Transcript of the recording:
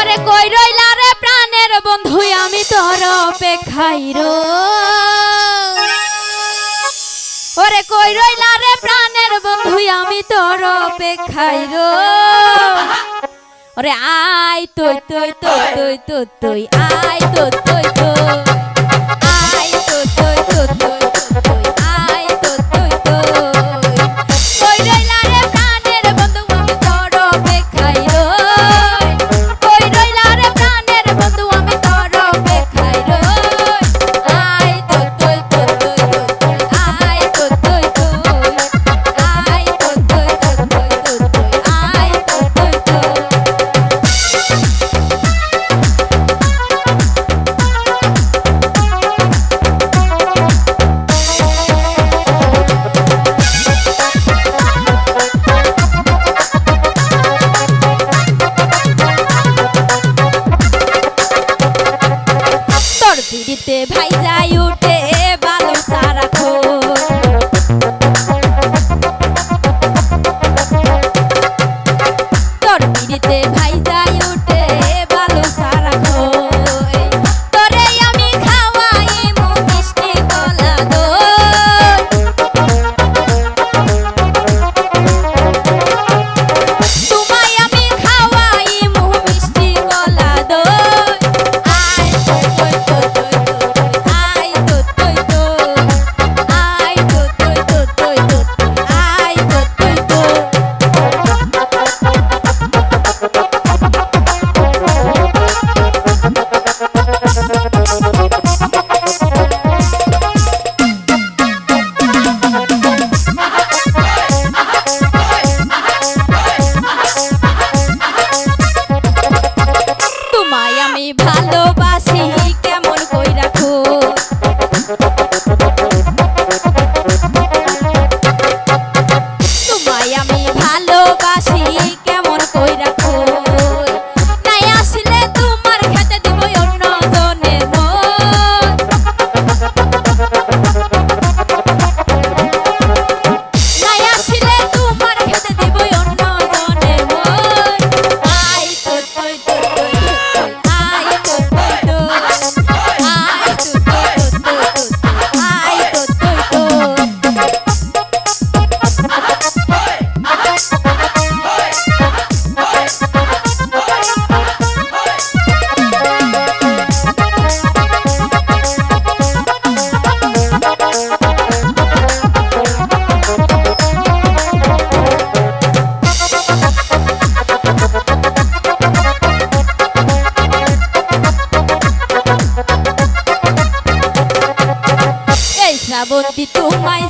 ওরে কই রইলা রে প্রাণের বন্ধু? আমি তোর অপেক্ষাই রো। ওরে কই রইলা রে প্রাণের বন্ধু? আমি তোর অপেক্ষাই রো। ওরে আয় তুই তুই তুই তুই তুই তুই, আয় তুই তুই তুই, আয় তুই তুই তুই তুই। বাড়িতে ভাইজা বন্দি তোমায়